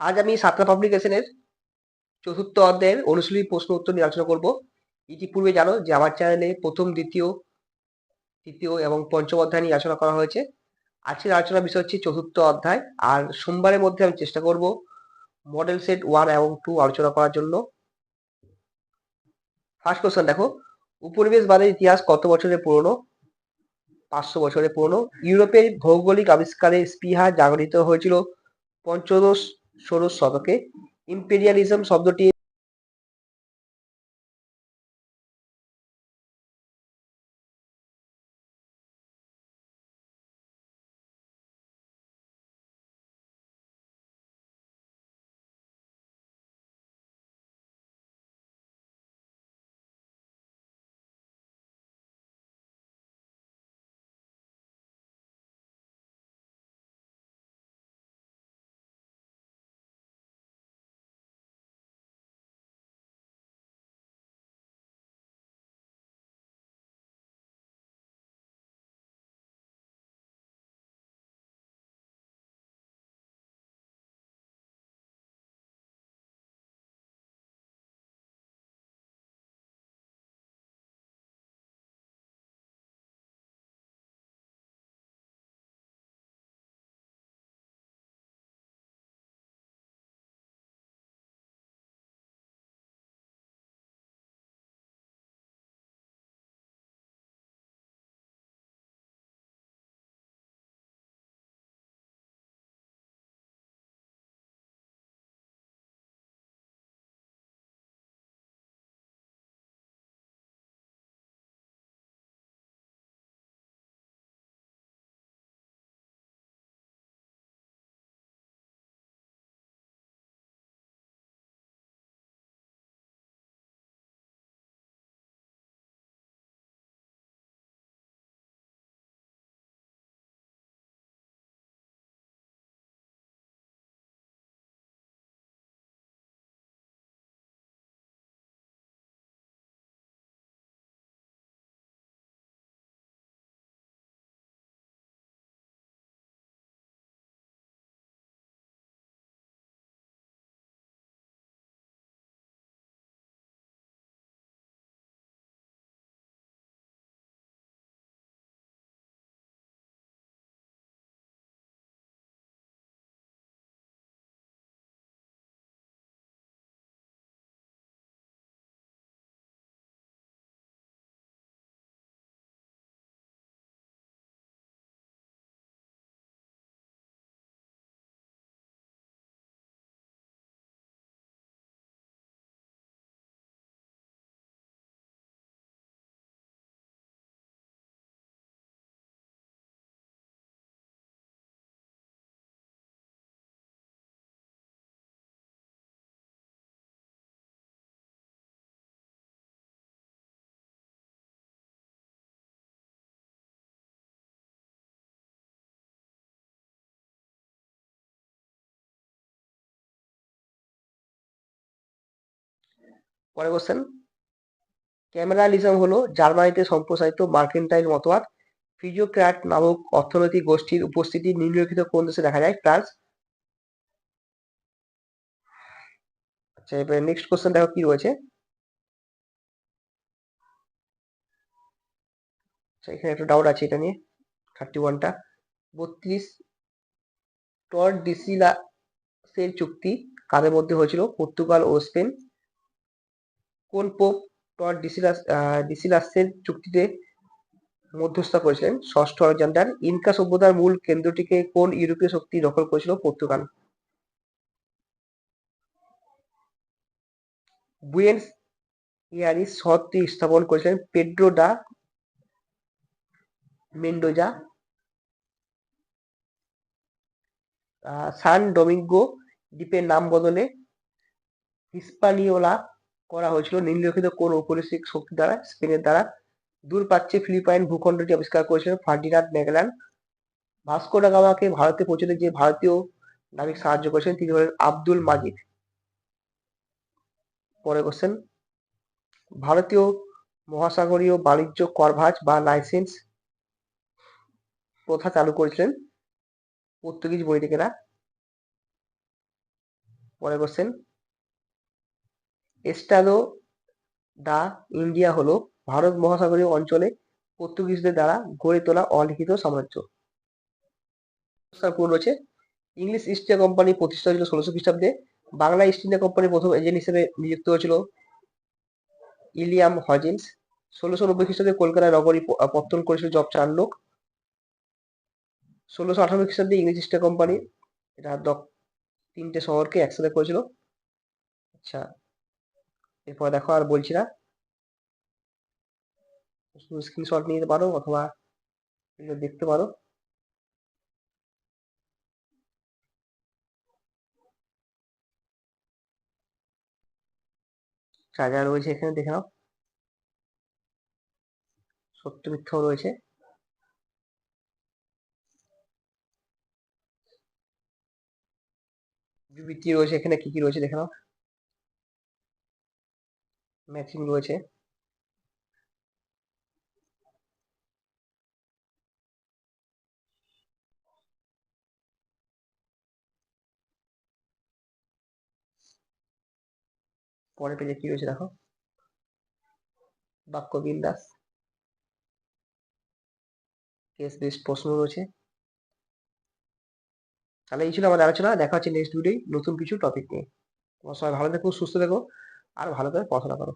আজ আমি সাতটা পাবলিকেশনের চতুর্থ অধ্যায়ের অনুশীলনী প্রশ্ন উত্তর নিয়ে আলোচনা করব। ইতিপূর্বে জানো যে আমার চ্যানেলে প্রথম, দ্বিতীয়, তৃতীয় এবং পঞ্চম অধ্যায় নিয়ে আলোচনা করা হয়েছে। আজকের আলোচনার বিষয় হচ্ছে চতুর্থ অধ্যায়। আর সোমবারের মধ্যে আমি চেষ্টা করব মডেল সেট ওয়ান এবং টু আলোচনা করার জন্য। ফার্স্ট কোশ্চেন দেখো উপনিবেশবাদের ইতিহাস কত বছরের পুরনো? পাঁচশো বছরের পুরনো। ইউরোপের ভৌগোলিক আবিষ্কারে স্পৃহা জাগরিত হয়েছিল পঞ্চদশ ষোড়শ শতকে ইম্পেরিয়ালিজম শব্দটি পরে কোশ্চেন ক্যামেরালিজম হলো জার্মানিতে সম্প্রসারিত মার্কেন্টাইল মতবাদ। ফিজিওক্র্যাট নামক অর্থনৈতিক গোষ্ঠীর উপস্থিতি নিম্নলিখিত কোন দেশে দেখা যায়? ফ্রান্স। আচ্ছা এবারে নেক্সট কোশ্চেন দেখো কি রয়েছে? আচ্ছা এখানে একটু ডাউট আছে এটা নিয়ে থার্টি ওয়ানটা বত্রিশ টর ডিসিলাসের চুক্তি কাদের মধ্যে হয়েছিল? পর্তুগাল ও স্পেন। কোন পোপ টর ডিসিলাস ডিসিলাসের চুক্তিতে মধ্যস্থতা করেছিলেন। ষষ্ঠ আলেকজান্ডার ইনকা সভ্যতার মূল কেন্দ্রটিকে কোন ইউরোপীয় শক্তি দখল করেছিল? পর্তুগাল। বুয়েন্স শহরটি স্থাপন করেছিলেন পেড্রো ডা মেন্ডোজা। সান ডোমিঙ্গো দ্বীপের নাম বদলে হিস্পানিওলা করা হয়েছিল। নিম্নলিখিত কোন ঔপনিবেশিক শক্তি দ্বারা স্পেনের দ্বারা দূর প্রাচ্যে ফিলিপাইন ভূখণ্ডটি আবিষ্কার করেছিলেন ফার্ডিনান্ড ম্যাগেলান। ভাস্কো ডাগামাকে ভারতে পৌঁছতে যে ভারতীয় নাবিক সাহায্য করেছেন তিনি হলেন আব্দুল মাজিদ। পরে কোশ্চেন ভারতীয় মহাসাগরীয় বাণিজ্য করভাজ বা লাইসেন্স প্রথা চালু করেছিলেন পর্তুগিজ বৈদিকেরা পরে কোশ্চেন এস্টাদো দা ইন্ডিয়া হলো ভারত মহাসাগরীয় অঞ্চলে পর্তুগিজদের দ্বারা গড়ে তোলা অলিখিত সাম্রাজ্য। রয়েছে। ইংলিশ ইস্ট ইন্ডিয়া কোম্পানি প্রতিষ্ঠা হয়েছিল ষোলোশো খ্রিস্টাব্দে। বাংলা ইস্ট ইন্ডিয়া কোম্পানির প্রথম এজেন্ট হিসেবে নিযুক্ত হয়েছিল ইলিয়াম হজিন্স ষোলোশো নব্বই খ্রিস্টাব্দে কলকাতায় নগরী পত্তন করেছিল জব চার্নলোক ষোলোশো আঠারো খ্রিস্টাব্দে ইংলিশ ইস্ট ইন্ডিয়া কোম্পানি এটা তিনটে শহরকে একসাথে করেছিল। আচ্ছা এরপর দেখো আর বলছি না। স্ক্রিনশট নিতে পারো অথবা দেখতে পারো। যা রয়েছে এখানে দেখে নাও। সত্য মিথ্যাও রয়েছে। রয়েছে এখানে কি কি রয়েছে দেখে নাও। ম্যাচিং রয়েছে। পরের পেজে কি রয়েছে দেখো? বাক্য বিন্যাস কেস বেস প্রশ্ন রয়েছে। তাহলে এই ছিল আমাদের আলোচনা। দেখা হচ্ছে নেক্সট ভিডিও নতুন কিছু টপিক নিয়ে। তোমার সবাই ভালো থেকো, সুস্থ থেকো, আর ভালো করে পড়াশোনা করো।